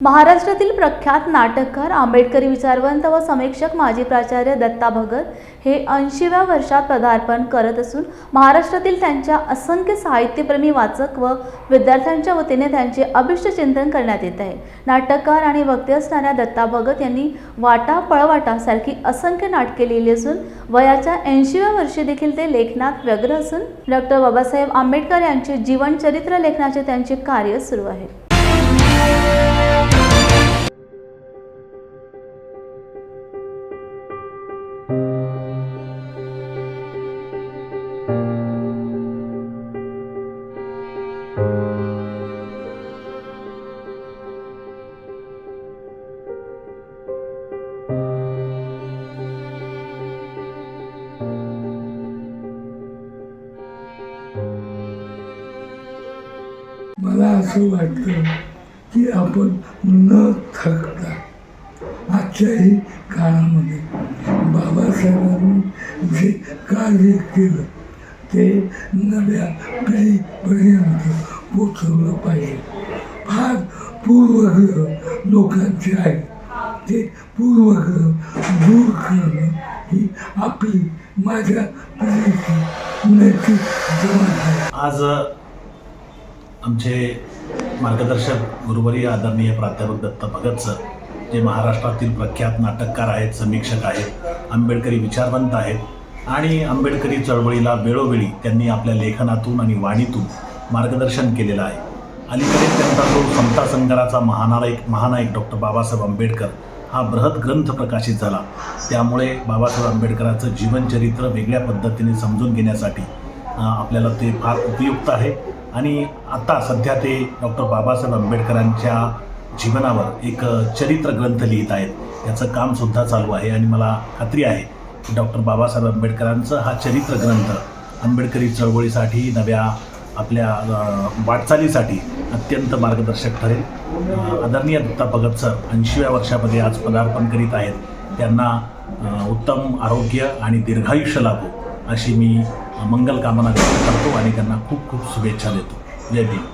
महाराष्ट्रातील प्रख्यात नाटककार आंबेडकरी विचारवंत व समीक्षक माजी प्राचार्य दत्ता भगत हे ऐंशीव्या वर्षात पदार्पण करत असून महाराष्ट्रातील त्यांच्या असंख्य साहित्यप्रेमी वाचक व विद्यार्थ्यांच्या वतीने त्यांचे अभिष्ट चिंतन करण्यात येत आहे. नाटककार आणि वक्ते असणाऱ्या दत्ता भगत यांनी वाटा पळवाटासारखी असंख्य नाटके लिहिली असून वयाच्या ऐंशीव्या वर्षी देखील ते लेखनात व्यग्र असून डॉक्टर बाबासाहेब आंबेडकर यांचे जीवनचरित्र लेखनाचे त्यांचे कार्य सुरू आहे. मला असं वाटतं की आपण न थकता आजच्याही काळामध्ये बाबासाहेबांनी जे कार्य केलं ते नव्या पिढीपर्यंत पोचवलं पाहिजे. फार पूर्वग्रह लोकांचे आहे ते पूर्वग्रह दूर करणं ही आपली माझ्या पिढीची नैतिक जबाबदारी आज आमचे मार्गदर्शक गुरुवरी आदरणीय प्राध्यापक दत्त भगत सर जे महाराष्ट्रातील प्रख्यात नाटककार आहेत समीक्षक आहेत आंबेडकरी विचारवंत आहेत आणि आंबेडकरी चळवळीला वेळोवेळी त्यांनी आपल्या लेखनातून आणि वाणीतून मार्गदर्शन केलेलं आहे. अलीकडे त्यांचा जो समता संघराचा महानायक महानायक डॉक्टर बाबासाहेब आंबेडकर हा बृहत ग्रंथ प्रकाशित झाला. त्यामुळे बाबासाहेब आंबेडकरांचं जीवनचरित्र वेगळ्या पद्धतीने समजून घेण्यासाठी आपल्याला ते फार उपयुक्त आहे. आणि आता सध्या ते डॉक्टर बाबासाहेब आंबेडकरांच्या जीवनावर एक चरित्र ग्रंथ लिहित आहेत. त्याचं कामसुद्धा चालू आहे आणि मला खात्री आहे डॉक्टर बाबासाहेब आंबेडकरांचं हा चरित्र ग्रंथ आंबेडकरी चळवळीसाठी नव्या आपल्या वाटचालीसाठी अत्यंत मार्गदर्शक ठरेल. आदरणीय दत्ता भगत सर ऐंशीव्या वर्षामध्ये आज पदार्पण करीत आहेत. त्यांना उत्तम आरोग्य आणि दीर्घायुष्य लाभो अशी मी मंगल कामना व्यक्त करतो आणि त्यांना खूप खूप शुभेच्छा देतो. जय भीम.